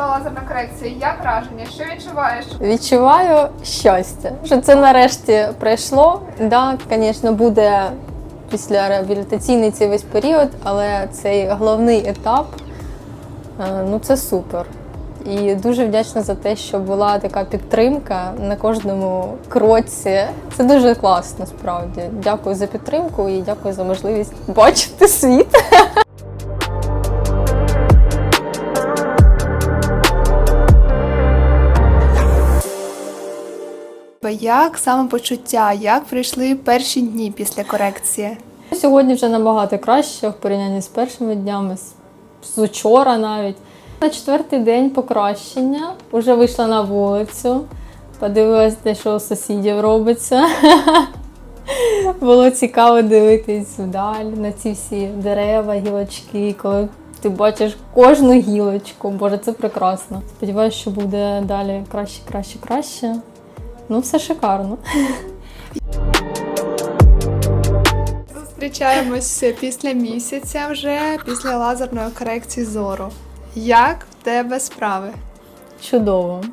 що прийшла лазерна корекція. Як враження? Що відчуваєш? Відчуваю щастя, що це нарешті пройшло. Да, звісно, буде після реабілітаційний цей весь період, але цей головний етап е, ну це супер. І дуже вдячна за те, що була така підтримка на кожному кроці. Це дуже класно, справді. Дякую за підтримку і дякую за можливість бачити світ. Як самопочуття? Як прийшли перші дні після корекції? Сьогодні вже набагато краще в порівнянні з першими днями, з, учора навіть. На четвертий день покращення. Уже вийшла на вулицю, подивилась, де що у сусідів робиться. Було цікаво дивитись вдаль на ці всі дерева, гілочки, коли ти бачиш кожну гілочку. Боже, це прекрасно. Сподіваюся, що буде далі краще, краще, краще. Ну, все шикарно. Зустрічаємось після місяця вже після лазерної корекції зору. Як в тебе справи? Чудово.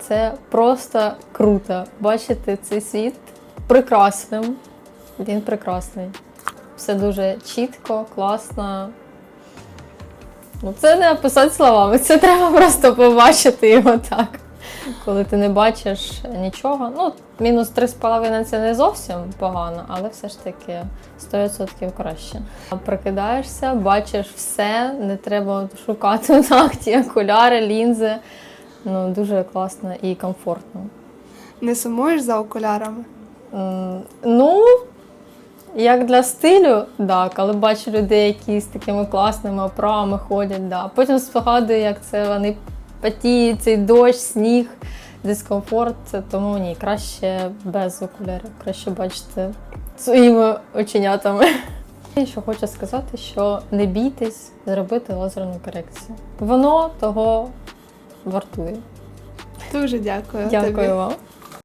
Це просто круто. Бачити цей світ прекрасним. Він прекрасний. Все дуже чітко, класно. Ну, це не описати словами, це треба просто побачити його так. Коли ти не бачиш нічого. Ну, мінус 3,5 це не зовсім погано, але все ж таки 100% краще. Прокидаєшся, бачиш все, не треба шукати ногті, окуляри, лінзи. Ну, дуже класно і комфортно. Не сумуєш за окулярами? М, Ну, як для стилю, так, але бачу людей, які з такими класними оправами ходять, да. Потім спогадую, як це вони потіють, цей дощ, сніг, дискомфорт. Тому ні, краще без окулярів, краще бачити своїми оченятами. І що хочу сказати, що не бійтесь зробити лазерну корекцію. Воно того вартує. Дуже дякую. Дякую тобі. вам.